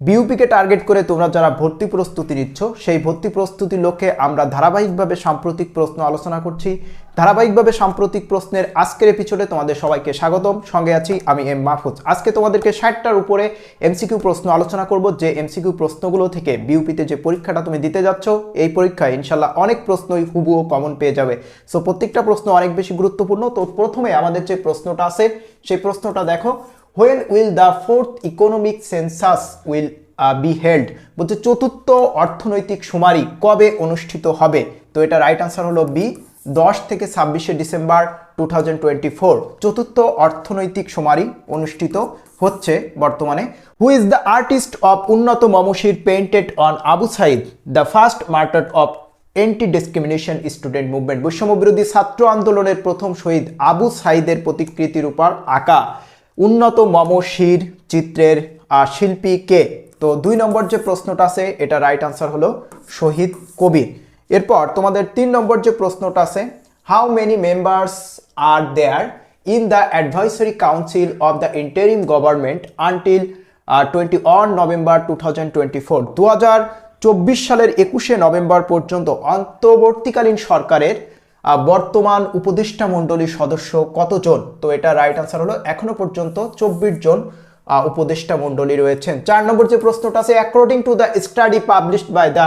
বিউপিকে target করে তোমরা যারা ভর্তি প্রস্তুতি নিচ্ছ, সেই ভর্তি প্রস্তুতির লক্ষ্যে আমরা ধারাবাহিকভাবে সাম্প্রতিক প্রশ্ন আলোচনা করছি। ধারাবাহিকভাবে সাম্প্রতিক প্রশ্নের আজকের এপিসোডে তোমাদের সবাইকে স্বাগতম। সঙ্গে আছি আমি এম মাহফুজ। আজকে তোমাদেরকে ষাটটার উপরে এমসিকিউ প্রশ্ন আলোচনা করব, যে এমসিকিউ প্রশ্নগুলো থেকে বিউপিতে যে পরীক্ষাটা তুমি দিতে যাচ্ছ, এই পরীক্ষায় ইনশাল্লাহ অনেক প্রশ্নই হুবুও কমন পেয়ে যাবে। সো প্রত্যেকটা প্রশ্ন অনেক বেশি গুরুত্বপূর্ণ। তো প্রথমে আমাদের যে প্রশ্নটা আছে, সেই প্রশ্নটা দেখো। When will the fourth economic census will be held বলছে চতুর্থ অর্থনৈতিক শুমারি কবে অনুষ্ঠিত হবে? তো এটা রাইট আনসার হলো বি দশ থেকে ছাব্বিশে ডিসেম্বর টু চতুর্থ অর্থনৈতিক শুমারি অনুষ্ঠিত হচ্ছে বর্তমানে। Who is the artist of উন্নত মমশির painted on Abu Sayeed the first martyr of anti discrimination student movement বৈষম্য বিরোধী ছাত্র আন্দোলনের প্রথম শহীদ আবু সাইদের প্রতিকৃতির উপর আঁকা। উন্নত মম শির চিত্রের শিল্পী কে? তো দুই নম্বর যে প্রশ্নটা আছে, এটা রাইট আনসার হলো শহীদ কবির। এরপর তোমাদের তিন নম্বর যে প্রশ্নটা আছে how many members are there in the advisory council of the interim government until twenty one November two thousand twenty four দু হাজার চব্বিশ সালের একুশে নভেম্বর পর্যন্ত অন্তর্বর্তীকালীন সরকারের বর্তমান উপদেষ্টা মণ্ডলীর সদস্য কতজন? তো এটা রাইট আনসার হলো, এখনও পর্যন্ত চব্বিশ জন উপদেষ্টা মণ্ডলী রয়েছেন। চার নম্বর যে প্রশ্নটা আছে according to the study published by the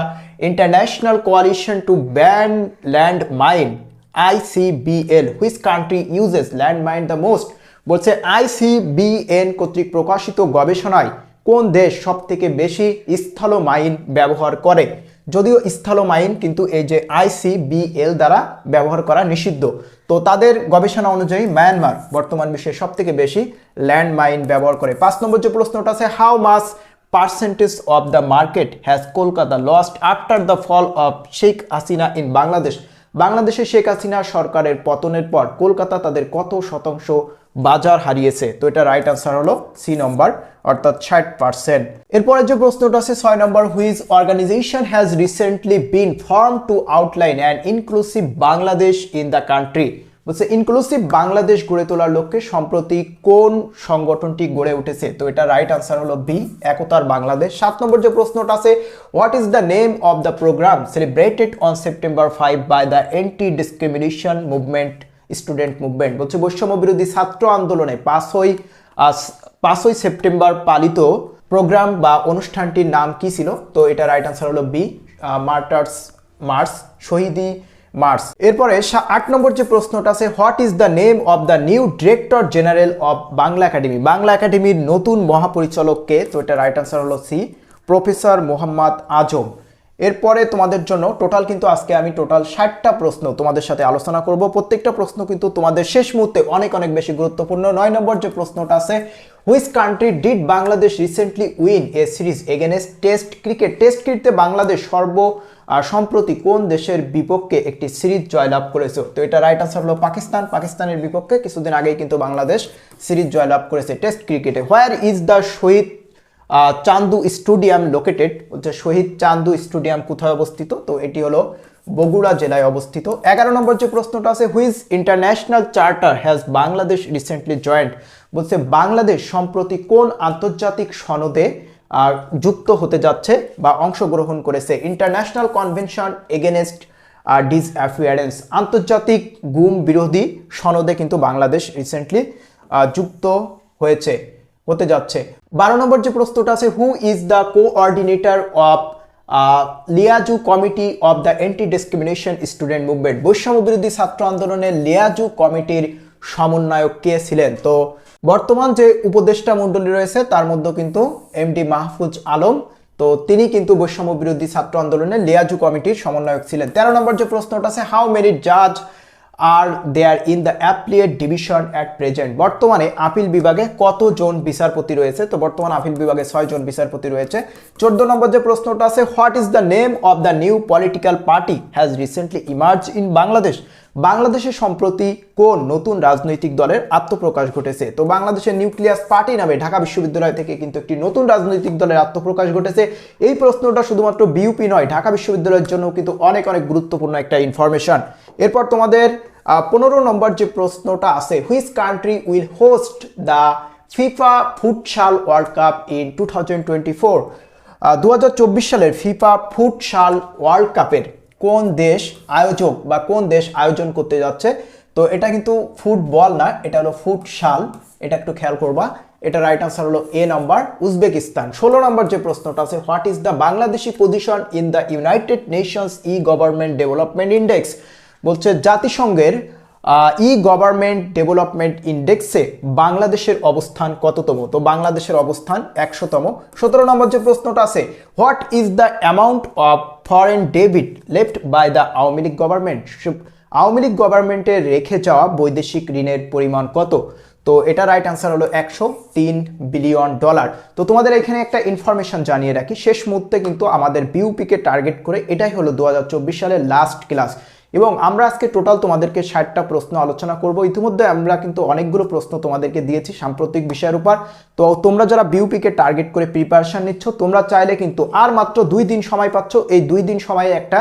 international coalition to ban land mine ICBL which country uses land mine the most বলছে আইসিবিএন কর্তৃক প্রকাশিত গবেষণায় কোন দেশ সব থেকে বেশি স্থল মাইন ব্যবহার করে? যদিও স্থল মাইন কিন্তু এই যে আইসিবিএল দ্বারা ব্যবহার করা নিষিদ্ধ। তো তাদের গবেষণা অনুযায়ী মায়ানমার বর্তমান বিশ্বে সব থেকে বেশি ল্যান্ড মাইন ব্যবহার করে। পাঁচ নম্বর যে প্রশ্নটা আছে how much percentage of the market has Kolkata lost after the fall of Sheikh Hasina in Bangladesh বাংলাদেশে শেখ হাসিনা সরকারের পতনের পর কলকাতা তাদের কত শতাংশ বাজার হারিয়েছে। তো এটা রাইট আনসার হলো সি নম্বর অর্থাৎ ষাট পার্সেন্ট এরপরে যে প্রশ্নটা আছে, ছয় নম্বর which organization has recently been form to outline and inclusive Bangladesh in the country বলছে ইনক্লুসিভ বাংলাদেশ গড়ে তোলার লক্ষ্যে সম্প্রতি কোন সংগঠনটি গড়ে উঠেছে? তো এটা রাইট আনসার হলো বি একতার বাংলাদেশ। সাত নম্বর যে প্রশ্নটা আছে what is the name of the program celebrated on September five by the anti discrimination movement student movement বলছে, বৈষম্য বিরোধী ছাত্র আন্দোলনে পাঁচই পাঁচই সেপ্টেম্বর পালিত প্রোগ্রাম বা অনুষ্ঠানটির নাম কি ছিল? তো এটা রাইট আনসার হলো বি মার্টার্স মার্স, শহীদি মার্স। এরপরে আট নম্বর যে প্রশ্নটা আছে, what is the name of the new director general of Bangla Academy? Bangla একাডেমির নতুন মহাপরিচালককে, তো এটা রাইট আনসার হলো সি প্রফেসর মোহাম্মদ আজম। এরপরে তোমাদের জন্য টোটাল কিন্তু আজকে আমি টোটাল ষাটটা প্রশ্ন তোমাদের সাথে আলোচনা করব। প্রত্যেকটা প্রশ্ন কিন্তু তোমাদের শেষ মুহূর্তে অনেক অনেক বেশি গুরুত্বপূর্ণ। নয় নম্বর যে প্রশ্নটা আছে which country did Bangladesh recently win a series against test cricket test ক্রিকেটে বাংলাদেশ সর্ব সম্প্রতি কোন দেশের বিপক্ষে একটি সিরিজ জয়লাভ করেছে? তো এটা রাইট আনসার হলো পাকিস্তান। পাকিস্তানের বিপক্ষে কিছুদিন আগেই কিন্তু বাংলাদেশ সিরিজ জয়লাভ করেছে টেস্ট ক্রিকেটে where is the Shaheed Chandu stadium located হচ্ছে শহীদ চান্দু স্টেডিয়াম কোথায় অবস্থিত? তো এটি হলো বগুড়া জেলায় অবস্থিত। এগারো নম্বর যে প্রশ্নটা আছে, which international charter has Bangladesh recently joined বলছে বাংলাদেশ সম্প্রতি কোন আন্তর্জাতিক সনদে আর যুক্ত হতে যাচ্ছে বা অংশগ্রহণ করেছে? International convention against against disappearance আন্তর্জাতিক গুম বিরোধী সনদে কিন্তু বাংলাদেশ রিসেন্টলি যুক্ত হয়েছে। হতে যাচ্ছে। বারো নম্বর যে প্রশ্নটা আছে who is the coordinator of liaison committee of the anti discrimination student movement বৈষম্য বিরোধী ছাত্র আন্দোলনের লিয়াজু কমিটির সমন্বয়ক কে ছিলেন? তো বর্তমান যে উপদেষ্টা মণ্ডলী রয়েছে, তার মধ্যে কিন্তু এমডি মাহফুজ আলম, তো তিনি কিন্তু বৈষম্য বিরোধী ছাত্র আন্দোলনের লিয়াজু কমিটির সমন্বয়ক ছিলেন। তেরো নম্বর যে প্রশ্নটা আছে হাউ মেনি জাজ are there in the appellate division at present বর্তমানে আপিল বিভাগে কতজন বিচারপতি রয়েছে? তো বর্তমানে আপিল বিভাগে ছয়জন বিচারপতি রয়েছে। চোদ্দ নম্বর যে প্রশ্নটা আছে, what is the name of the new political party has recently emerge in Bangladesh বাংলাদেশে সম্প্রতি কোন নতুন রাজনৈতিক দলের আত্মপ্রকাশ ঘটেছে? তো বাংলাদেশের নিউক্লিয়াস পার্টি নামে ঢাকা বিশ্ববিদ্যালয় থেকে কিন্তু একটি নতুন রাজনৈতিক দলের আত্মপ্রকাশ ঘটেছে। এই প্রশ্নটা শুধুমাত্র বিউপি নয়, ঢাকা বিশ্ববিদ্যালয়ের জন্য কিন্তু অনেক অনেক গুরুত্বপূর্ণ একটা ইনফরমেশন এরপর তোমাদের পনেরো নম্বর যে প্রশ্নটা আছে which country will host the FIFA futsal world cup in two thousand twenty four সালের ফিফা ফুটসাল ওয়ার্ল্ড কাপের কোন দেশ আয়োজক বা কোন দেশ আয়োজন করতে যাচ্ছে? তো এটা কিন্তু ফুটবল না, এটা হলো ফুটসাল। এটা একটু খেয়াল করবা। এটা রাইট আনসার হলো এ নাম্বার উজবেকিস্তান। ষোলো নম্বর যে প্রশ্নটা আছে what is the Bangladeshi position in the United Nations E government development index বলছে জাতিসংঘের ই গভর্নমেন্ট ডেভেলপমেন্ট ইন্ডেক্সে বাংলাদেশের অবস্থান কততম? তো বাংলাদেশের অবস্থান একশোতম। সতেরো নম্বর যে প্রশ্নটা আছে, what is the amount of foreign debit left by the Awami League government? Awami League গভর্নমেন্টের রেখে যাওয়া বৈদেশিক ঋণের পরিমাণ কত? তো এটা রাইট আনসার হলো একশো তিন বিলিয়ন ডলার তো তোমাদের এখানে একটা ইনফরমেশন জানিয়ে রাখি, শেষ মুহূর্তে কিন্তু আমাদের বিউপিকে টার্গেট করে, এটাই হলো দু হাজার চব্বিশ সালের লাস্ট ক্লাস এবং আমরা আজকে টোটাল তোমাদেরকে ষাটটা প্রশ্ন আলোচনা করব। ইতিমধ্যে আমরা কিন্তু অনেকগুলো প্রশ্ন তোমাদেরকে দিয়েছি সাম্প্রতিক বিষয়ের উপর। তো তোমরা যারা বিউপিকে টার্গেট করে প্রিপারেশন নিচ্ছ, তোমরা চাইলে কিন্তু আর মাত্র দুই দিন সময় পাচ্ছ। এই দুই দিন সময়ে একটা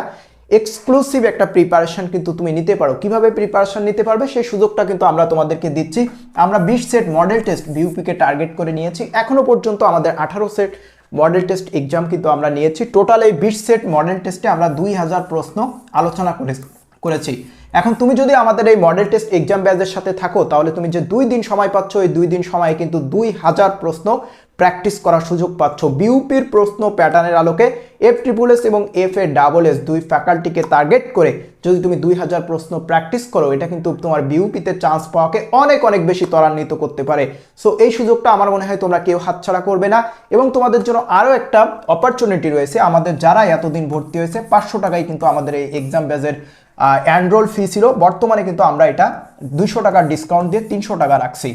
এক্সক্লুসিভ একটা প্রিপারেশন কিন্তু তুমি নিতে পারো। কীভাবে প্রিপারেশন নিতে পারবে সেই সুযোগটা কিন্তু আমরা তোমাদেরকে দিচ্ছি। আমরা বিশ সেট মডেল টেস্ট বিউপিকে টার্গেট করে নিয়েছি। এখনও পর্যন্ত আমাদের আঠারো সেট মডেল টেস্ট এক্সাম কিন্তু আমরা নিয়েছি। টোটাল এই বিশ সেট মডেল টেস্টে আমরা দুই হাজার প্রশ্ন আলোচনা করে করেছি। এখন তুমি যদি আমাদের এই মডেল টেস্ট এক্সাম ব্যাচের সাথে থাকো, তাহলে তুমি যে দুই দিন সময় পাচ্ছ, এই দুই দিন সময়ে কিন্তু দুই হাজার প্রশ্ন প্র্যাকটিস করার সুযোগ পাচ্ছ। বিউপির প্রশ্ন প্যাটার্নের আলোকে এফ ট্রিপুল এস এবং এফ এ ডাবল এস দুই ফ্যাকাল্টিকে টার্গেট করে যদি তুমি দুই হাজার প্রশ্ন প্র্যাকটিস করো, এটা কিন্তু তোমার বিউপিতে চান্স পাওয়াকে অনেক অনেক বেশি ত্বরান্বিত করতে পারে। সো এই সুযোগটা আমার মনে হয় তোমরা কেউ হাতছাড়া করবে না এবং তোমাদের জন্য আরও একটা অপরচুনিটি রয়েছে। আমাদের যারা এতদিন ভর্তি হয়েছে, পাঁচশো টাকায় কিন্তু আমাদের এই এক্সাম ব্যাচের অ্যানরোল ফি ছিল। বর্তমানে কিন্তু আমরা এটা দুইশো টাকার ডিসকাউন্ট দিয়ে তিনশো টাকা রাখছি।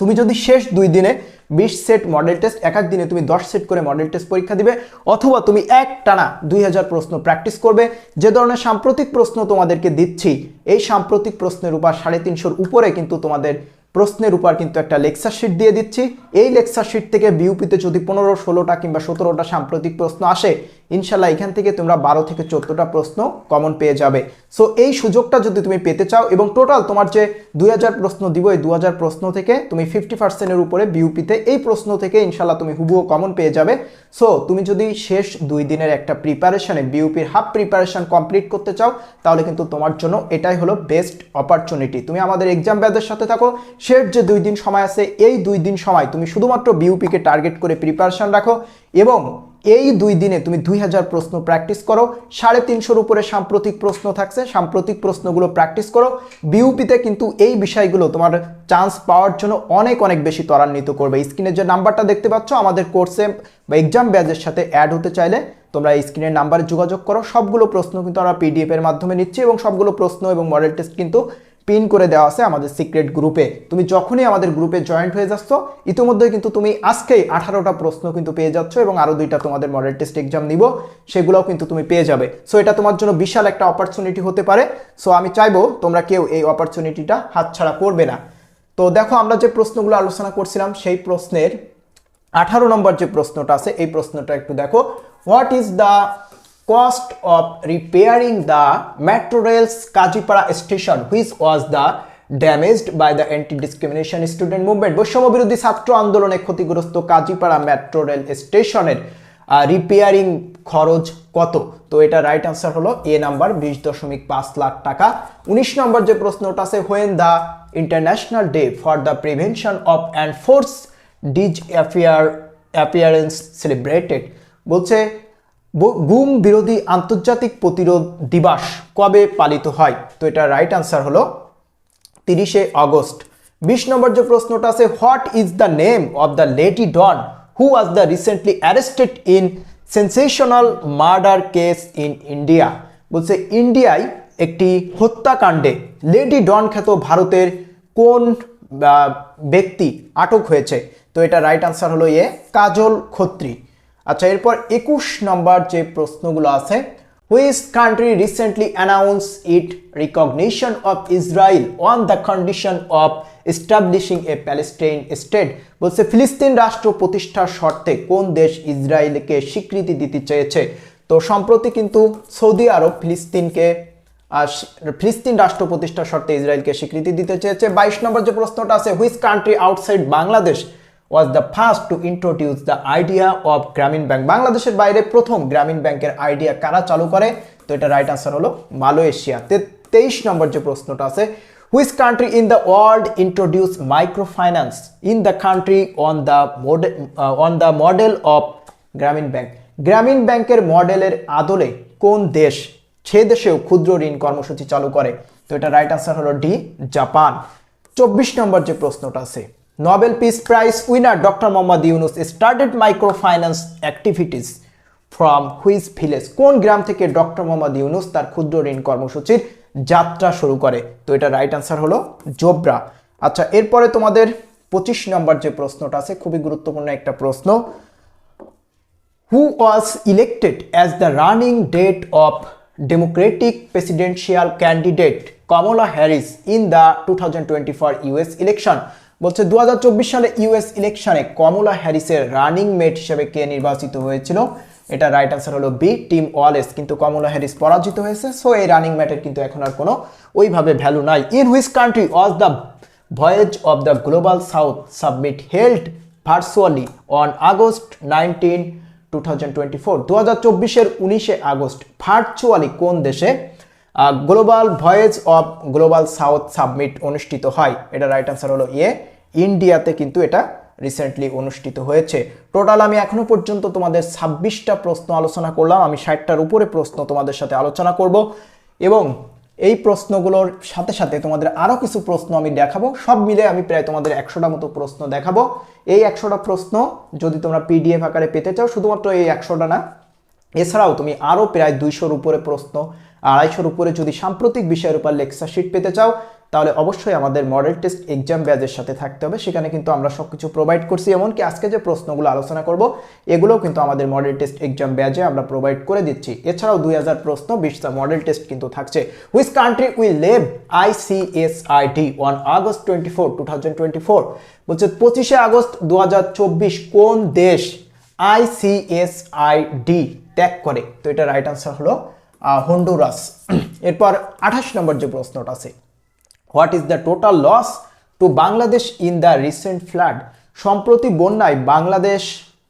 তুমি যদি শেষ দুই দিনে বিশ সেট মডেল টেস্ট এক এক দিনে তুমি দশ সেট করে মডেল টেস্ট পরীক্ষা দিবে, অথবা তুমি এক টানা দুই হাজার প্রশ্ন প্র্যাকটিস করবে। যে ধরনের সাম্প্রতিক প্রশ্ন তোমাদেরকে দিচ্ছি, এই সাম্প্রতিক প্রশ্নের উপর সাড়ে তিনশোর উপরে কিন্তু তোমাদের প্রশ্নের উপর কিন্তু একটা লেকচার শিট দিয়ে দিচ্ছি। এই লেকচার শিট থেকে বিউপিতে যদি পনেরো, ষোলোটা কিংবা সতেরোটা সাম্প্রতিক প্রশ্ন আসে ইনশাল্লাহ এখান থেকে তোমরা বারো থেকে চোদ্দোটা প্রশ্ন কমন পেয়ে যাবে। সো এই সুযোগটা যদি তুমি পেতে চাও এবং টোটাল তোমার যে দুই হাজার প্রশ্ন দিব, এই দু হাজার প্রশ্ন থেকে তুমি ফিফটি পার্সেন্টের উপরে বিউপিতে এই প্রশ্ন থেকে ইনশাল্লাহ তুমি হুবুও কমন পেয়ে যাবে। সো তুমি যদি শেষ দুই দিনের একটা প্রিপারেশনে বিউপির হাফ প্রিপারেশন কমপ্লিট করতে চাও, তাহলে কিন্তু তোমার জন্য এটাই হলো বেস্ট অপরচুনিটি তুমি আমাদের এক্সাম ব্যাচের সাথে থাকো, শেষ যে দুই দিন সময় আছে, এই দুই দিন সময় তুমি শুধুমাত্র বিউপিকে টার্গেট করে প্রিপারেশন রাখো এবং এই দুই দিনে তুমি দুই হাজার প্রশ্ন প্র্যাকটিস করো, সাড়ে তিনশোর উপরে সাম্প্রতিক প্রশ্ন থাকছে, সাম্প্রতিক প্রশ্নগুলো প্র্যাকটিস করো। বিউপিতে কিন্তু এই বিষয়গুলো তোমার চান্স পাওয়ার জন্য অনেক অনেক বেশি ত্বরান্বিত করবে। স্ক্রিনে যে নাম্বারটা দেখতে পাচ্ছ, আমাদের কোর্সে বা এক্সাম ব্যাচের সাথে অ্যাড হতে চাইলে তোমরা এই স্ক্রিনের নাম্বারে যোগাযোগ করো। সবগুলো প্রশ্ন কিন্তু আমরা পিডিএফের মাধ্যমে নিচ্ছি এবং সবগুলো প্রশ্ন এবং মডেল টেস্ট কিন্তু পিন করে দেওয়া আছে আমাদের সিক্রেট গ্রুপে তুমি যখনই আমাদের গ্রুপে জয়েন্ট হয়ে যাচ্ছ ইতিমধ্যে কিন্তু তুমি আজকেই আঠারোটা প্রশ্ন কিন্তু পেয়ে যাচ্ছ এবং আরও দুইটা তোমাদের মডেল টেস্ট এক্সাম নিব, সেগুলোও কিন্তু তুমি পেয়ে যাবে। সো এটা তোমার জন্য বিশাল একটা অপরচুনিটি হতে পারে। সো আমি চাইব তোমরা কেউ এই অপরচুনিটিটা হাতছাড়া করবে না। তো দেখো, আমরা যে প্রশ্নগুলো আলোচনা করছিলাম, সেই প্রশ্নের আঠারো নম্বর যে প্রশ্নটা আছে, এই প্রশ্নটা একটু দেখো। What is the cost of repairing the metro rails Kajipara station, which was the damaged by the anti-discrimination student movement. বৈষম্য বিরোধী ছাত্র আন্দোলনে ক্ষতিগ্রস্ত কাজীপাড়া মেট্রো রেল স্টেশনের রিপেয়ারিং খরচ কত? তো এটা রাইট আনসার হলো এ নাম্বার বিশ দশমিক পাঁচ লাখ টাকা। উনিশ নম্বর যে প্রশ্নটা আছে when the international day for the prevention of and force disappearance appearance celebrated বলছে গুম বিরোধী আন্তর্জাতিক প্রতিরোধ দিবস কবে পালিত হয়? তো এটা রাইট আনসার হলো তিরিশে অগস্ট বিশ নম্বর যে প্রশ্নটা আছে, what is the name of the lady don who was the recently arrested in sensational murder case in India? বলছে, ইন্ডিয়ায় একটি হত্যাকাণ্ডে লেডি ডন খ্যাত ভারতের কোন ব্যক্তি আটক হয়েছে? তো এটা রাইট আনসার হলো এ, কাজল খত্রী। আচ্ছা এরপর একুশ নম্বর যে প্রশ্নগুলো আছে which country recently announced recognition of Israel on the condition of establishing a Palestine state বলছে, ফিলিস্তিন রাষ্ট্র প্রতিষ্ঠার শর্তে কোন দেশ ইসরায়েলকে স্বীকৃতি দিতে চেয়েছে? তো সম্প্রতি কিন্তু সৌদি আরব ফিলিস্তিনকে ফিলিস্তিন রাষ্ট্র প্রতিষ্ঠার শর্তে ইসরায়েলকে স্বীকৃতি দিতে চেয়েছে। বাইশ নম্বর যে প্রশ্নটা আছে which country outside Bangladesh was the first to introduce the idea of Grameen bank বাংলাদেশের বাইরে প্রথম গ্রামীণ ব্যাংকের আইডিয়া কারা চালু করে? তো এটা রাইট আনসার হলো মালয়েশিয়া। তেইশ নম্বর যে প্রশ্নটা আছে which country in the world introduce micro finance in the country on the model on the model of Grameen bank Grameen ব্যাংকের মডেলের আদলে কোন দেশ, সে দেশেও ক্ষুদ্র ঋণ কর্মসূচি চালু করে? তো এটা রাইট আনসার হলো ডি, জাপান। চব্বিশ নম্বর যে প্রশ্নটা আছে Nobel peace prize winner doctor Mohammad Yunus started micro finance activities from which village কোন গ্রাম থেকে ডক্টর মোহাম্মদ ইউনুস তার ক্ষুদ্র ঋণ কর্মসূচির যাত্রা শুরু করে? তো এটা রাইট আনসার হলো জোবরা। আচ্ছা এরপরে তোমাদের পঁচিশ নম্বর যে প্রশ্নটা আছে, খুবই গুরুত্বপূর্ণ একটা প্রশ্ন। Who was elected as the running date of Democratic presidential candidate Kamala Harris in the 2024 US election? বলছে দু হাজার চব্বিশ সালে ইউএস ইলেকশনে কমলা হ্যারিসের রানিং মেট হিসেবে কে নির্বাচিত হয়েছিল? এটা রাইট আনসার হলো বি, টিম ওয়ালেস। কিন্তু কমলা হ্যারিস পরাজিত হয়েছে, সো এই রানিং ম্যাটের কিন্তু এখন আর কোনো ওইভাবে ভ্যালু নাই। In which country was the voice of the global south summit held virtually on August nineteen, two thousand twenty four? দু হাজার চব্বিশের উনিশে আগস্ট ভার্চুয়ালি কোন দেশে global voice of global south summit অনুষ্ঠিত হয়? এটা রাইট আনসার হলো ইয়ে ইন্ডিয়াতে কিন্তু এটা রিসেন্টলি অনুষ্ঠিত হয়েছে। টোটাল আমি এখনও পর্যন্ত তোমাদের ছাব্বিশটা প্রশ্ন আলোচনা করলাম, আমি ষাটটার উপরে প্রশ্ন তোমাদের সাথে আলোচনা করব এবং এই প্রশ্নগুলোর সাথে সাথে তোমাদের আরও কিছু প্রশ্ন আমি দেখাবো। সব মিলে আমি প্রায় তোমাদের একশোটা মতো প্রশ্ন দেখাবো। এই একশোটা প্রশ্ন যদি তোমরা পিডিএফ আকারে পেতে চাও, শুধুমাত্র এই একশোটা না, এছাড়াও তুমি আরও প্রায় দুইশোর উপরে প্রশ্ন, আড়াইশোর উপরে যদি সাম্প্রতিক বিষয়ের উপর লেকচার শিট পেতে চাও তাহলে অবশ্যই আমাদের মডেল টেস্ট এক্সাম ব্যাজের সাথে থাকতে হবে। সেখানে কিন্তু আমরা সব কিছু প্রোভাইড করছি। এমনকি আজকে যে প্রশ্নগুলো আলোচনা করব, এগুলোও কিন্তু আমাদের মডেল টেস্ট এক্সাম ব্যাজে আমরা প্রোভাইড করে দিচ্ছি। এছাড়াও দুই হাজার প্রশ্ন, বিশটা মডেল টেস্ট কিন্তু থাকছে। Which country will leave ICSID one August twenty four two thousand twenty four বলছে, পঁচিশে আগস্ট দু হাজার চব্বিশ কোন দেশ আইসিএসআইডি ত্যাগ করে? তো এটা রাইট আনসার হলো হন্ডুরাস এরপর আঠাশ নম্বর যে প্রশ্নটা আছে what is the total loss to Bangladesh in the recent flood সম্প্রতি বন্যায় বাংলাদেশ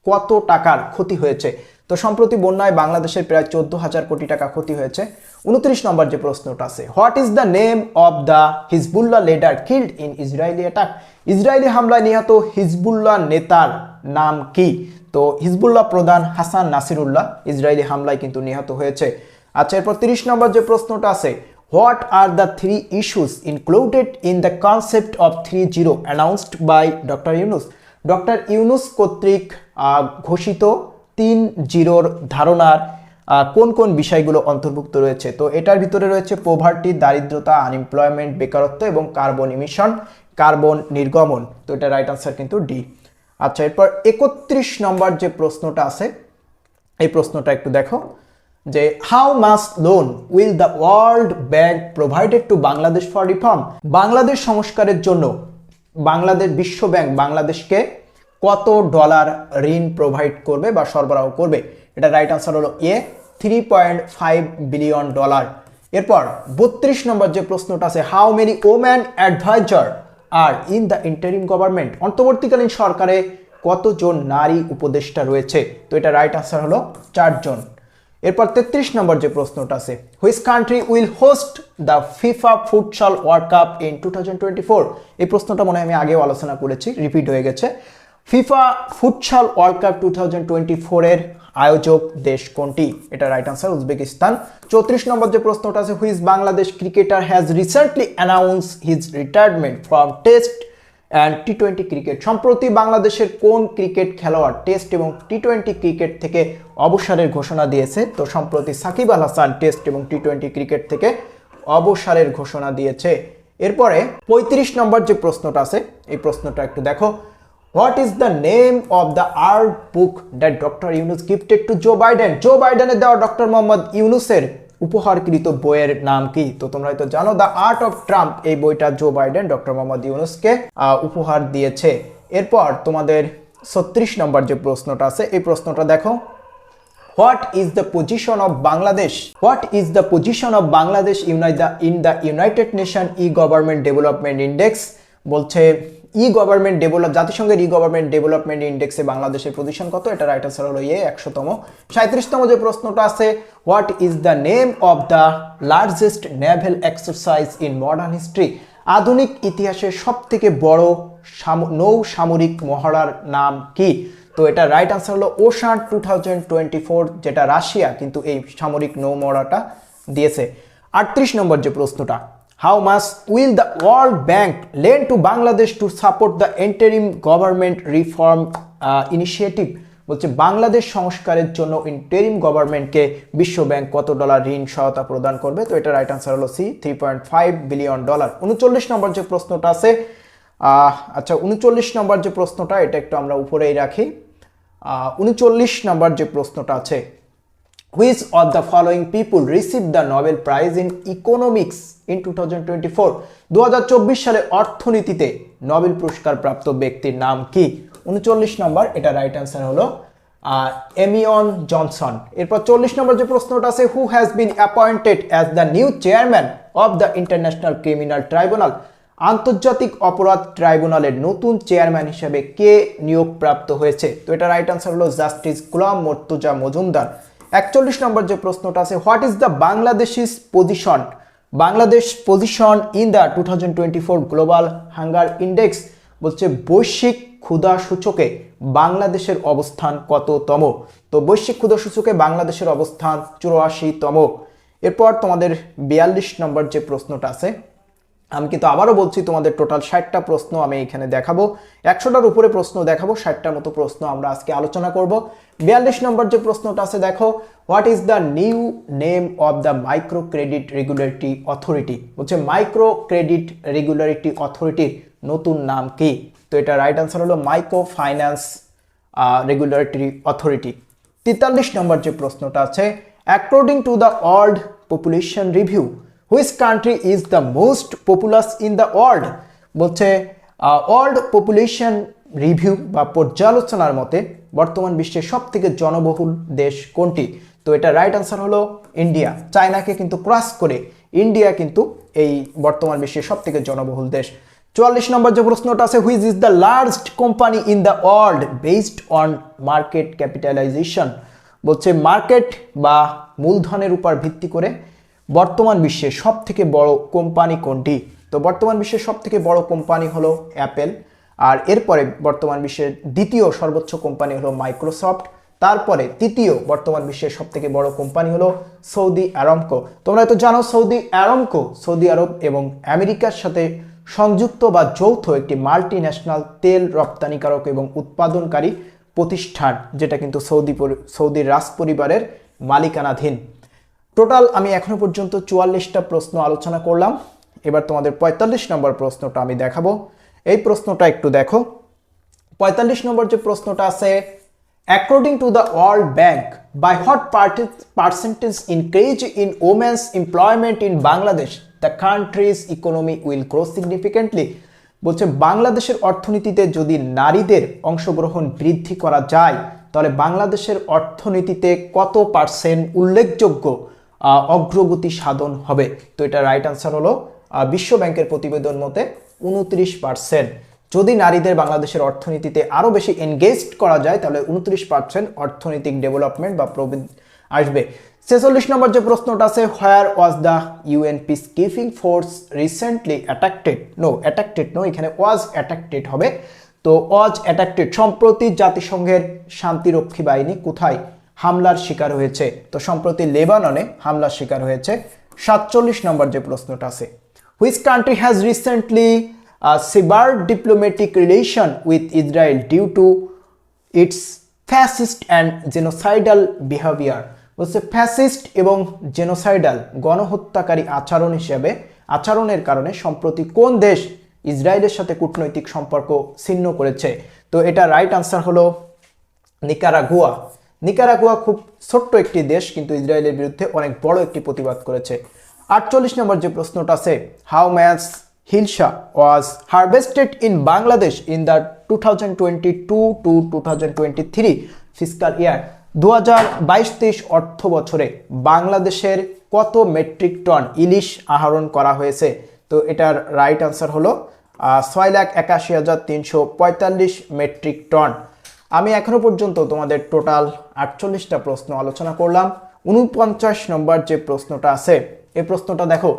কত টাকার ক্ষতি হয়েছে? তো সম্প্রতি বন্যায় বাংলাদেশের প্রায় চোদ্দ হাজার কোটি টাকা ক্ষতি হয়েছে। উনত্রিশ নম্বর যে প্রশ্নটা আছে what is the name of the Hezbollah leader killed in Israeli attack Israeli হামলায় নিহত হিজবুল্লাহ নেতার নাম কি? তো হিজবুল্লাহ প্রধান হাসান নাসিরুল্লাহ ইসরায়েলি হামলায় কিন্তু নিহত হয়েছে। আচ্ছা এরপর তিরিশ নম্বর যে প্রশ্নটা আছে are the three issues included in the concept of three zero announced by doctor Yunus doctor Yunus কর্তৃক ঘোষিত তিন জিরোর ধারণার কোন কোন বিষয়গুলো অন্তর্ভুক্ত রয়েছে? তো এটার ভিতরে রয়েছে পোভার্টি দারিদ্রতা আনএমপ্লয়মেন্ট বেকারত্ব এবং কার্বন ইমিশন কার্বন নির্গমন। তো এটা রাইট আনসার কিন্তু ডি আচ্ছা এরপর একত্রিশ নম্বর যে প্রশ্নটা আছে, এই প্রশ্নটা একটু দেখো। যে how much loan will the World Bank provided to Bangladesh for reform Bangladesh সংস্কারের জন্য বাংলাদেশ বিশ্ব ব্যাংক বাংলাদেশকে কত ডলার ঋণ প্রোভাইড করবে বা সরবরাহ করবে? এটা রাইট আনসার হলো A three point five billion dollar এরপর বত্রিশ নম্বর যে প্রশ্নটা আছে how many woman advisor are in the interim government অন্তর্বর্তীকালীন সরকারে কতজন নারী উপদেষ্টা রয়েছে? তো এটা রাইট আনসার হলো চারজন। এরপর তেত্রিশ নম্বর যে প্রশ্নটা আছে which country will host the FIFA futsal World Cup in two এই প্রশ্নটা মনে হয় আমি আগেও আলোচনা করেছি রিপিট হয়ে গেছে। FIFA futsal World Cup two thousand twenty ফোরের আয়োজক দেশ কোনটি? এটা রাইট আনসার উজবেকিস্তান। চৌত্রিশ নম্বর যে প্রশ্নটা আছে whose Bangladesh cricketer has recently announce his retirement from test and T twenty cricket সম্প্রতি বাংলাদেশের কোন ক্রিকেট খেলোয়াড় টেস্ট এবং টি টোয়েন্টি ক্রিকেট থেকে অবসরের ঘোষণা দিয়েছে? তো সম্প্রতি সাকিব আল হাসান টেস্ট এবং টি টোয়েন্টি ক্রিকেট থেকে অবসরের ঘোষণা দিয়েছে। এরপরে পঁয়ত্রিশ নম্বর যে প্রশ্নটা আছে, এই প্রশ্নটা একটু দেখো। What is the name of the art book that doctor Yunus gifted to Joe Biden Joe বাইডেনের দেওয়া ডক্টর মোহাম্মদ ইউনুসের উপহারকৃত বইয়ের নাম কি? তো তোমরা হয়তো জানো দ্য আর্ট অফ ট্রাম্প এই বইটা জো বাইডেন ডক্টর মোহাম্মদ ইউনুসকে উপহার দিয়েছে। এরপর তোমাদের ছত্রিশ নম্বর যে প্রশ্নটা আছে, এই প্রশ্নটা দেখো। What is the position of Bangladesh what is the position of Bangladesh unite the in the United Nation e government development index বলছে ই গভর্নমেন্ট ডেভেলপ জাতিসংঘের ই গভর্নমেন্ট ডেভেলপমেন্ট ইন্ডেক্সে বাংলাদেশের পজিশন কত? এটা রাইট আনসার হলো ইয়ে একশোতম। সাঁত্রিশতম যে প্রশ্নটা আছে what is the name of the largest naval exercise in modern history আধুনিক ইতিহাসের সব থেকে বড় নৌ সামরিক মহড়ার নাম কি? তো এটা রাইট আনসার হলো ocean two thousand twenty four যেটা রাশিয়া কিন্তু এই সামরিক নৌ মহড়াটা দিয়েছে। আটত্রিশ নম্বর যে প্রশ্নটা how much will the World Bank lend to Bangladesh to support the interim government reform initiative বলছে, বাংলাদেশ সংস্কারের জন্য ইন্টারিম গভর্নমেন্টকে বিশ্ব ব্যাংক কত ডলার ঋণ সহায়তা প্রদান করবে? তো এটা রাইট আনসার হলো C three point five billion dollar উনচল্লিশ নম্বর যে প্রশ্নটা আছে আচ্ছা উনচল্লিশ নম্বর যে প্রশ্নটা, এটা একটু আমরা উপরেই রাখি। উনচল্লিশ নম্বর যে প্রশ্নটা আছে which of the following people receive the Nobel prize in economics in two thousand twenty four সালে অর্থনীতিতে নোবেল পুরস্কার প্রাপ্ত ব্যক্তির নাম কি? উনচল্লিশ নম্বর, এটা রাইট অ্যান্সার হলো এমিয়ন জনসন এরপর চল্লিশ নম্বর যে প্রশ্নটা আছে who has been appointed as the new chairman of the International Criminal Tribunal আন্তর্জাতিক অপরাধ ট্রাইব্যুনালের নতুন চেয়ারম্যান হিসেবে কে নিয়োগ প্রাপ্ত হয়েছে? তো এটা রাইট আনসার হলো জাস্টিস গুলাম মর্তুজা মজুমদার। একচল্লিশ নম্বর যে প্রশ্নটা আছে what is the Bangladesh's position Bangladesh position in the two thousand twenty four global hunger index বলছে বৈশ্বিক ক্ষুদা সূচকে বাংলাদেশের অবস্থান কততম? তো বৈশ্বিক ক্ষুদা সূচকে বাংলাদেশের অবস্থান চুরাশিতম। এরপর তোমাদের বিয়াল্লিশ নম্বর যে প্রশ্নটা আছে আমি কিন্তু আবারও বলছি, তোমাদের টোটাল ষাটটা প্রশ্ন আমি এখানে দেখাবো। একশোটার উপরে প্রশ্ন দেখাবো, ষাটটার মতো প্রশ্ন আমরা আজকে আলোচনা করব। বিয়াল্লিশ নম্বর যে প্রশ্নটা আছে, দেখো what is the new name of the micro credit regulatory authority বলছে মাইক্রো ক্রেডিট রেগুলারিটি অথরিটির নতুন নাম কি? তো এটা রাইট আনসার হলো মাইক্রো ফাইন্যান্স রেগুলেটরি অথরিটি তেতাল্লিশ নম্বর যে প্রশ্নটা আছে according to the world population review which country is the most populous in the world বলছে ওয়ার্ল্ড পপুলেশন রিভিউ বা পর্যালোচনার মতে বর্তমান বিশ্বের সব থেকে জনবহুল দেশ কোনটি? তো এটা রাইট আনসার হলো ইন্ডিয়া চায়নাকে কিন্তু ক্রস করে ইন্ডিয়া কিন্তু এই বর্তমান বিশ্বের সব থেকে জনবহুল দেশ। চুয়াল্লিশ নম্বর যে প্রশ্নটা আছে which is the largest company in the world based on market capitalization বলছে মার্কেট বা মূলধনের উপর ভিত্তি করে বর্তমান বিশ্বের সব থেকে বড় কোম্পানি কোনটি? তো বর্তমান বিশ্বের সব থেকে বড় কোম্পানি হলো অ্যাপেল, আর এরপরে বর্তমান বিশ্বের দ্বিতীয় সর্বোচ্চ কোম্পানি হলো মাইক্রোসফট, তারপরে তৃতীয় বর্তমান বিশ্বের সব থেকে বড় কোম্পানি হলো সৌদি আরামকো তোমরা তো জানো সৌদি আরামকো সৌদি আরব এবং আমেরিকার সাথে সংযুক্ত বা যৌথ একটি মাল্টি ন্যাশনাল তেল রপ্তানিকারক এবং উৎপাদনকারী প্রতিষ্ঠান, যেটা কিন্তু সৌদি সৌদির রাজ পরিবারের মালিকানাধীন। টোটাল আমি এখনও পর্যন্ত চুয়াল্লিশটা প্রশ্ন আলোচনা করলাম। এবার তোমাদের পঁয়তাল্লিশ নম্বর প্রশ্নটা আমি দেখাবো। এই প্রশ্নটা একটু দেখো। পঁয়তাল্লিশ নম্বর যে প্রশ্নটা আছে according to the World Bank by what percentage increase in women's employment in Bangladesh the country's economy will grow significantly বলছে, বাংলাদেশের অর্থনীতিতে যদি নারীদের অংশগ্রহণ বৃদ্ধি করা যায়, তাহলে বাংলাদেশের অর্থনীতিতে কত পার্সেন্ট উল্লেখযোগ্য? অগ্রগতি সাধন হবে। তো এটা রাইট আনসার হলো বিশ্ব ব্যাংকের প্রতিবেদন মতে উনত্রিশ পার্সেন্ট যদি নারীদের বাংলাদেশের অর্থনীতিতে আরও বেশি এনগেজড করা যায়, তাহলে উনত্রিশ পার্সেন্ট অর্থনৈতিক ডেভেলপমেন্ট বা প্রবৃদ্ধি আসবে। ছেচল্লিশ নম্বর যে প্রশ্নটা আছে where was the UN peace keeping force recently attacked no attacked no এখানে ওয়াজ অ্যাট্যাক্টেড হবে। তো ওয়াজ অ্যাট্যাক্টেড সম্প্রতি জাতিসংঘের শান্তিরক্ষী বাহিনী কোথায় হামলার শিকার হয়েছে। তো সম্প্রতি লেবাননে হামলার শিকার হয়েছে। সাতচল্লিশ নম্বর যে প্রশ্নটা আছে which country has recently severed diplomatic relation with Israel due to its fascist and genocidal behaviour বলছে ফ্যাসিস্ট এবং জেনোসাইডাল গণহত্যাকারী আচরণ হিসেবে, আচরণের কারণে সম্প্রতি কোন দেশ ইসরায়েলের সাথে কূটনৈতিক সম্পর্ক ছিন্ন করেছে? তো এটা রাইট আনসার হলো নিকারাগুয়া। নিকারাগুয়া খুব ছোট্ট একটি দেশ, কিন্তু ইসরায়েলের বিরুদ্ধে অনেক বড় একটি প্রতিবাদ করেছে। আটচল্লিশ নম্বর যে প্রশ্নটা আছে how much hilsa was harvested in Bangladesh in the two thousand twenty two to two thousand twenty three fiscal year দু হাজার বাইশ অর্থ বছরে বাংলাদেশের কত মেট্রিক টন ইলিশ আহরণ করা হয়েছে? তো এটার রাইট আনসার হলো ছয় লাখ একাশি হাজার তিনশো পঁয়তাল্লিশ মেট্রিক টন আমি এখনও পর্যন্ত তোমাদের টোটাল আটচল্লিশটা প্রশ্ন আলোচনা করলাম। উনপঞ্চাশ নম্বর যে প্রশ্নটা আছে, এই প্রশ্নটা দেখো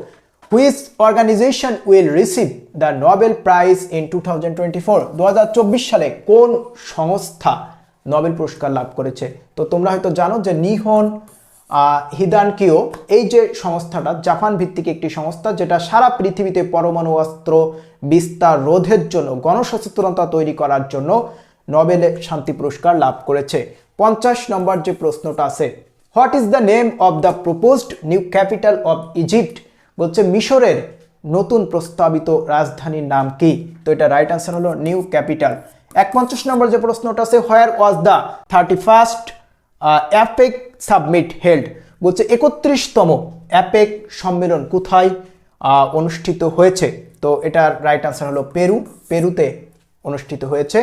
which organization will receive the Nobel prize in two thousand twenty four সালে কোন সংস্থা নোবেল পুরস্কার লাভ করেছে? তো তোমরা হয়তো জানো যে নিহন হিদানকিও এই যে সংস্থাটা জাপান ভিত্তিক একটি সংস্থা যেটা সারা পৃথিবীতে পরমাণু অস্ত্র বিস্তার রোধের জন্য গণসচেতনতা তৈরি করার জন্য নোবেল শান্তি পুরস্কার লাভ করেছে। পঞ্চাশ নম্বর যে প্রশ্নটা আছে, what is the name of the proposed new capital of Egypt? বলছে মিশরের নতুন প্রস্তাবিত রাজধানীর নাম কি? তো এটা রাইট আনসার হলো নিউ ক্যাপিটাল। এক পঞ্চাশ নম্বর যে প্রশ্নটা আছে, where was the thirty first APEC summit held? বলছে একত্রিশতম অ্যাপেক সম্মেলন কোথায় অনুষ্ঠিত হয়েছে? তো এটার রাইট আনসার হলো পেরু। পেরুতে অনুষ্ঠিত হয়েছে।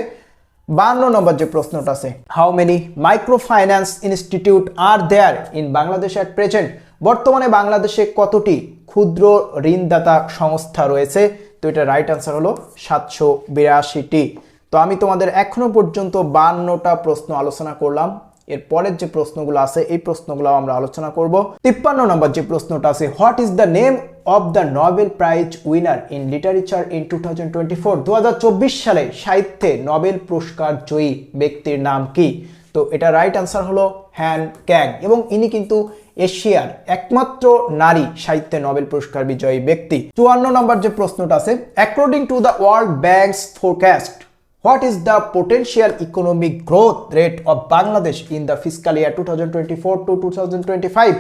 বান্ন নম্বর যে প্রশ্নটা আছে how many micro finance institute are there in Bangladesh at present বর্তমানে বাংলাদেশে কতটি ক্ষুদ্র ঋণদাতা সংস্থা রয়েছে? তো এটা রাইট আনসার হলো সাতশো বিরাশিটি। তো আমি তোমাদের এখনও পর্যন্ত বান্নটা প্রশ্ন আলোচনা করলাম। এর পরের যে প্রশ্নগুলো আছে, এই প্রশ্নগুলো আমরা আলোচনা করব। তিপ্পান্ন নম্বর যে প্রশ্নটা আছে, what is the name of the Nobel prize winner in literature in two সালে সাহিত্যে নোবেল পুরস্কার জয়ী ব্যক্তির নাম কি? তো এটা রাইট আনসার হলো হ্যান ক্যাং। এবং ইনি কিন্তু এশিয়ার একমাত্র নারী সাহিত্যে নোবেল পুরস্কার বিজয়ী ব্যক্তি। চুয়ান্ন নম্বর যে প্রশ্নটা আছে according to the World Bank's forecast rate of Bangladesh in the fiscal year two thousand twenty four to two thousand twenty five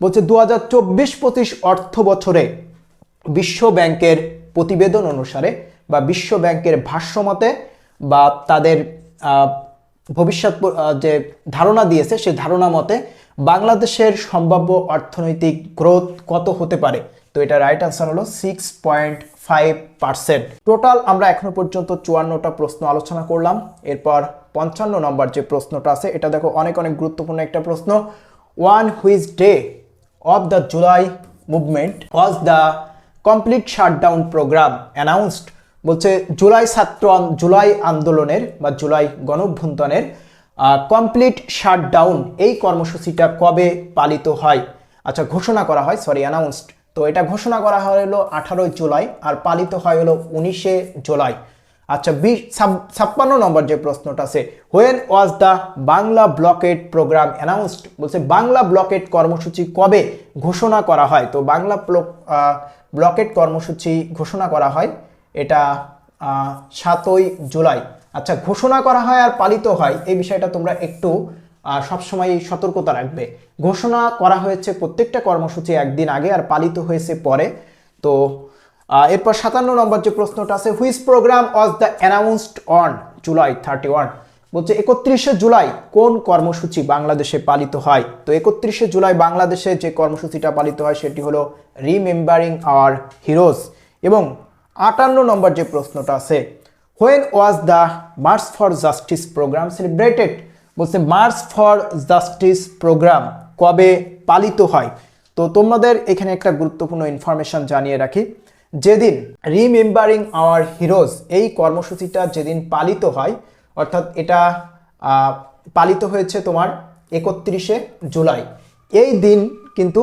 বলছে দু হাজার চব্বিশ পঁচিশ অর্থ বছরে বিশ্ব ব্যাংকের প্রতিবেদন অনুসারে বা বিশ্ব ব্যাংকের ভাষ্যমতে বা তাদের ভবিষ্যৎ যে ধারণা দিয়েছে সেই ধারণা মতে বাংলাদেশের সম্ভাব্য অর্থনৈতিক গ্রোথ কত হতে পারে? তো এটা রাইট আনসার হলো six point five percent. Total আমরা এখনও পর্যন্ত চুয়ান্নটা প্রশ্ন আলোচনা করলাম। এরপর পঞ্চান্ন নম্বর যে প্রশ্নটা আছে, এটা দেখো অনেক অনেক গুরুত্বপূর্ণ একটা প্রশ্ন। One whose day of the July movement was the complete shutdown program announced বলছে জুলাই ছাত্র জুলাই আন্দোলনের বা জুলাই গণভ্যুত্থানের কমপ্লিট শাটডাউন এই কর্মসূচিটা কবে পালিত হয়? আচ্ছা ঘোষণা করা হয় সরি অ্যানাউন্সড তো এটা ঘোষণা করা হলো আঠারোই জুলাই আর পালিত হয় হলো উনিশে জুলাই। আচ্ছা বিশ ছাপ্পান্ন নম্বর যে প্রশ্নটা আছে when was the Bangla blockade program announced বলছে, বাংলা ব্লকেট কর্মসূচি কবে ঘোষণা করা হয়? তো বাংলা ব্লকেট কর্মসূচি ঘোষণা করা হয় এটা সাতই জুলাই। আচ্ছা ঘোষণা করা হয় আর পালিত হয়, এই বিষয়টা তোমরা একটু সবসময় সতর্কতা রাখবে। ঘোষণা করা হয়েছে প্রত্যেকটা কর্মসূচি একদিন আগে আর পালিত হয়েছে পরে। তো এরপর সাতান্ন নম্বর যে প্রশ্নটা আছে, whose program was the announced on July thirty one? বলছে, একত্রিশে জুলাই কোন কর্মসূচি বাংলাদেশে পালিত হয়? তো, একত্রিশে জুলাই বাংলাদেশে যে কর্মসূচিটা পালিত হয় সেটি হলো রিমেম্বারিং আওয়ার হিরোজ। এবং আটান্ন নম্বর যে প্রশ্নটা আছে, when was the march for justice programme celebrated বলছে মার্চ ফর জাস্টিস প্রোগ্রাম কবে পালিত হয়? তো তোমাদের এখানে একটা গুরুত্বপূর্ণ ইনফরমেশন জানিয়ে রাখি। যেদিন রিমেম্বারিং আওয়ার হিরোজ এই কর্মসূচিটা যেদিন পালিত হয়, অর্থাৎ এটা পালিত হয়েছে তোমার একত্রিশে জুলাই। এই দিন কিন্তু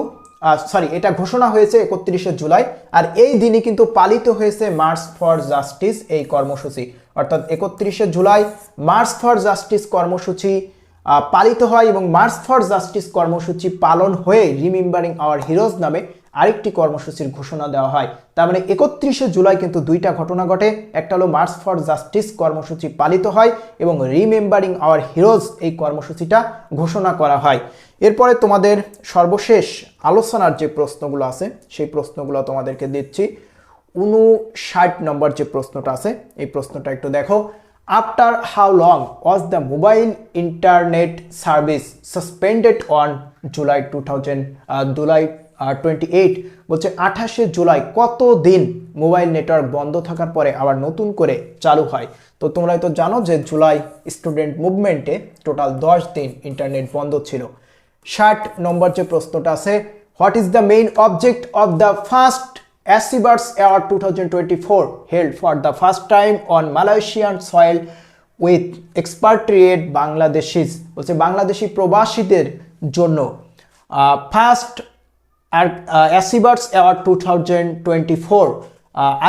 সরি এটা ঘোষণা হয়েছে একত্রিশে জুলাই, আর এই দিনই কিন্তু পালিত হয়েছে মার্চ ফর জাস্টিস এই কর্মসূচি। অর্থাৎ একত্রিশে জুলাই মার্চ ফর জাস্টিস কর্মসূচি পালিত হয় এবং মার্চ ফর জাস্টিস কর্মসূচি পালন হয়ে রিমেম্বারিং আওয়ার হিরোজ নামে আরেকটি কর্মসূচির ঘোষণা দেওয়া হয়। তার মানে একত্রিশে জুলাই কিন্তু দুইটা ঘটনা ঘটে। একটা হলো মার্চ ফর জাস্টিস কর্মসূচি পালিত হয় এবং রিমেম্বারিং আওয়ার হিরোজ এই কর্মসূচিটা ঘোষণা করা হয়। এরপরে তোমাদের সর্বশেষ আলোচনার যে প্রশ্নগুলো আছে, সেই প্রশ্নগুলো তোমাদেরকে দিচ্ছি। উনষাট নম্বর যে প্রশ্নটা আছে, এই প্রশ্নটা একটু দেখো। After how long was the mobile internet service suspended on July two thousand July twenty eight বলছে, আঠাশে জুলাই কত দিন মোবাইল নেটওয়ার্ক বন্ধ থাকার পরে আবার নতুন করে চালু হয়? তো তোমরা তো জানো যে জুলাই স্টুডেন্ট মুভমেন্টে টোটাল দশ দিন ইন্টারনেট বন্ধ ছিল। ষাট নম্বর যে প্রশ্নটা আছে what is the main object of the first thousand twenty four held for the first time on Malaysian soil with expatriate Bangladeshis বলছে বাংলাদেশি প্রবাসীদের জন্য first অ্যাসিবার্স award two thousand twenty four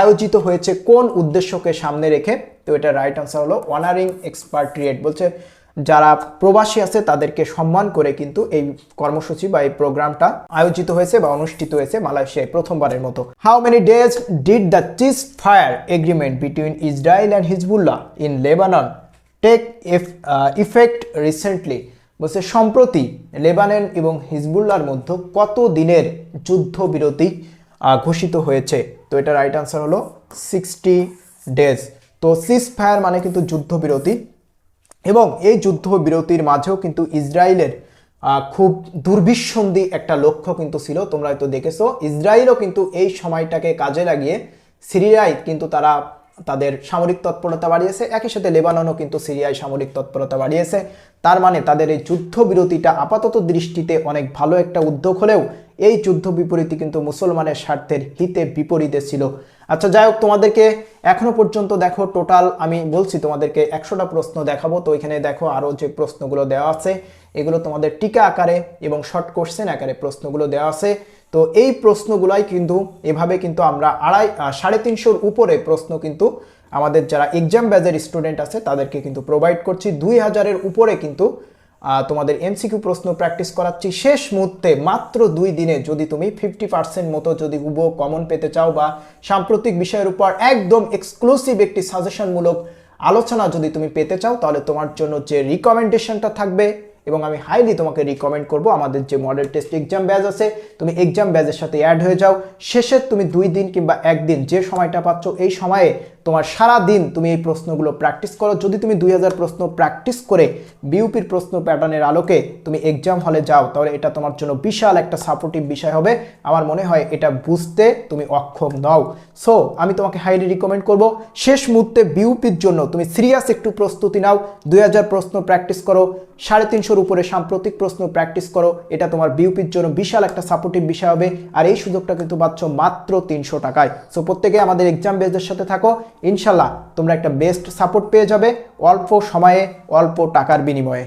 আয়োজিত হয়েছে কোন উদ্দেশ্যকে সামনে রেখে? তো এটা রাইট আনসার হলো অনারিং এক্সপার্ট্রিয়েট বলছে যারা প্রবাসী আছে তাদেরকে সম্মান করে কিন্তু এই কর্মসূচি বা এই প্রোগ্রামটা আয়োজিত হয়েছে বা অনুষ্ঠিত হয়েছে মালয়েশিয়ায় প্রথমবারের মতো। How many days did the cease fire agreement between Israel and Hezbollah in Lebanon take effect recently বলছে সম্প্রতি লেবানন এবং হিজবুল্লাহর মধ্যে কত দিনের যুদ্ধবিরতি আহ, ঘোষিত হয়েছে? তো এটা রাইট আনসার হলো সিক্সটি ডেজ তো সিজ ফায়ার মানে কিন্তু যুদ্ধবিরতি এবং এই যুদ্ধবিরতির মাঝেও কিন্তু ইসরায়েলের খুব দুর্বিসন্ধি একটা লক্ষ্য কিন্তু ছিল। তোমরা হয়তো দেখেছ, ইসরায়েলও কিন্তু এই সময়টাকে কাজে লাগিয়ে সিরিয়ায় কিন্তু তারা তাদের সামরিক তৎপরতা বাড়িয়েছে। একই সাথে লেবাননও কিন্তু সিরিয়ায় সামরিক তৎপরতা বাড়িয়েছে। তার মানে তাদের এই যুদ্ধবিরতিটা আপাতত দৃষ্টিতে অনেক ভালো একটা উদ্যোগ হলেও এই যুদ্ধ বিপরীতে কিন্তু মুসলমানের স্বার্থের হিতে বিপরীতে ছিল। আচ্ছা যাই হোক তোমাদেরকে এখনও পর্যন্ত দেখো টোটাল আমি বলছি তোমাদেরকে একশোটা প্রশ্ন দেখাবো। তো এখানে দেখো আরও যে প্রশ্নগুলো দেওয়া আছে, এগুলো তোমাদের টিকা আকারে এবং শর্ট কোশ্চেন আকারে প্রশ্নগুলো দেওয়া আছে। তো এই প্রশ্নগুলাই কিন্তু, এভাবে কিন্তু আমরা আড়াই সাড়ে তিনশোর উপরে প্রশ্ন কিন্তু আমাদের যারা এক্সাম ব্যাজের স্টুডেন্ট আছে, তাদেরকে কিন্তু প্রোভাইড করছি। দুই হাজারের উপরে কিন্তু তোমাদের এমসিকিউ প্রশ্ন প্র্যাকটিস করাচ্ছি শেষ মুহূর্তে, মাত্র দুই দিনে যদি তুমি ফিফটি পার্সেন্ট মতো যদি উবো কমন পেতে চাও বা সাম্প্রতিক বিষয়ের উপর একদম এক্সক্লুসিভ একটি সাজেশনমূলক আলোচনা যদি তুমি পেতে চাও, তাহলে তোমার জন্য যে রিকমেন্ডেশনটা থাকবে এবং আমি হাইলি তোমাকে রিকমেন্ড করব, আমাদের যে মডেল টেস্ট এক্সাম ব্যাচ আছে, তুমি এক্সাম ব্যাচের সাথে অ্যাড হয়ে যাও। শেষের তুমি দুই দিন কিংবা একদিন যে সময়টা পাচ্ছ, এই সময়ে তোমার সারা দিন তুমি এই প্রশ্নগুলো প্র্যাকটিস করো। যদি তুমি দুই হাজার প্রশ্ন প্র্যাকটিস করে বিউপির প্রশ্ন প্যাটার্নের আলোকে তুমি এক্সাম হলে যাও, তাহলে এটা তোমার জন্য বিশাল একটা সাপোর্টিভ বিষয় হবে। আমার মনে হয় এটা বুঝতে তুমি অক্ষম নও। সো আমি তোমাকে হাইলি রিকমেন্ড করব, শেষ মুহূর্তে বিউপির জন্য তুমি সিরিয়াস একটু প্রস্তুতি নাও। দুই হাজার প্রশ্ন প্র্যাকটিস করো, সাড়ে তিনশোর উপরে সাম্প্রতিক প্রশ্ন প্র্যাকটিস করো। এটা তোমার বিউপির জন্য বিশাল একটা সাপোর্টিভ বিষয় হবে। আর এই সুযোগটা কিন্তু পাচ্ছ মাত্র তিনশো টাকায়। সো প্রত্যেকে আমাদের এক্সাম বেসদের সাথে থাকো। ইনশাল্লাহ তোমরা একটা বেস্ট সাপোর্ট পেয়ে যাবে অল্প সময়ে অল্প টাকার বিনিময়ে।